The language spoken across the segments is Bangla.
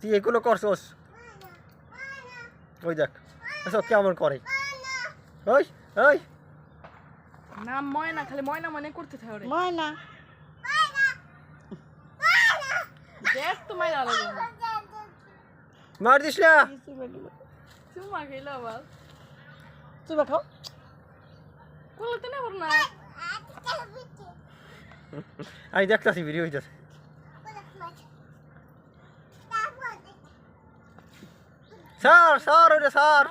তুই এগুলো করছস? ওই দেখ এসব কেমন করে? ওই ওই। না ময়না খালি ময়না মনে করতে থাকে ওরে। ময়না। দেখ তো মাইরা আলো মার দিস না। চুমা খেলো আবার। চুবা খাও। কোলাতে না পার না। আমি দেখতেছি ভিডিও হইতেছে। স্যার স্যার ওরে স্যার।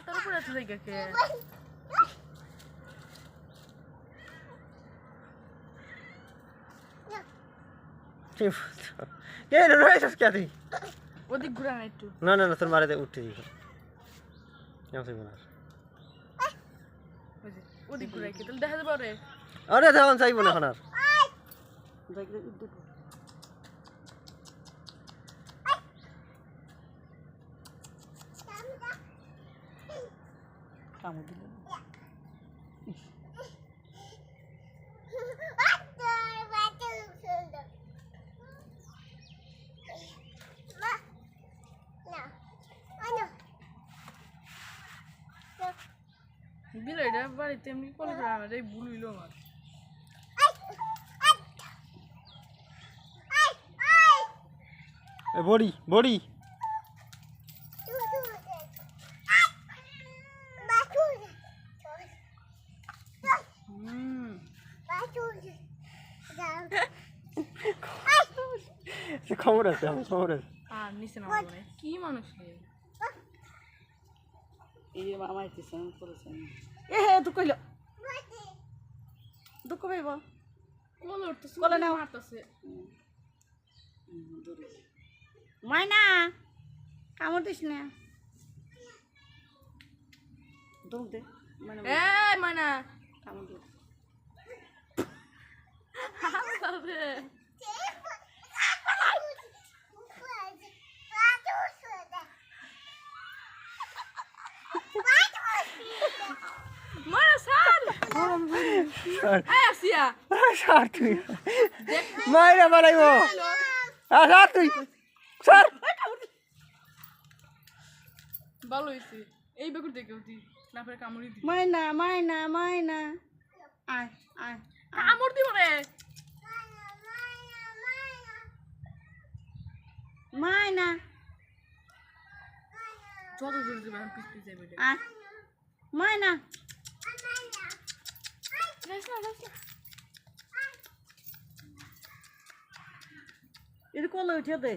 কে। রয়েছিস কে তুই? ওদিক ঘুরা না একটু। না না না তোর মারে উঠতে দিই কেমন তুই বলার ওদিক ঘুরাই কে তাহলে দেখা যাবে ওরে আরে তেমন চাইব না এখন আর। কামড় দিল। বিলাইটা বাড়িতে এমনি কল করে আমার এই ভুল হইল আমার। বড়ি বড়ি। সে খবর আছে আমার খবর আছে আর নিচে নামা মানে কি মানুষ রে এই মামা করেছেন এ হে তো কইল দুঃখ পাইব কোলে উঠতেছে কোলে নাও। মারতেছে ময়না কামড় দিস না দৌড় দে মানে মানা কামড় দে স্যার ভালো হয়েছে এই বেকুর দেখে উঠি না পরে কামড়ি দি ময়না ময়না ময়না আয় আয় কামড় দিব রে ময়না যত জোরে যাবে আমি পিছ পিছ যাবে আয় ময়না এটা কলে উঠে দে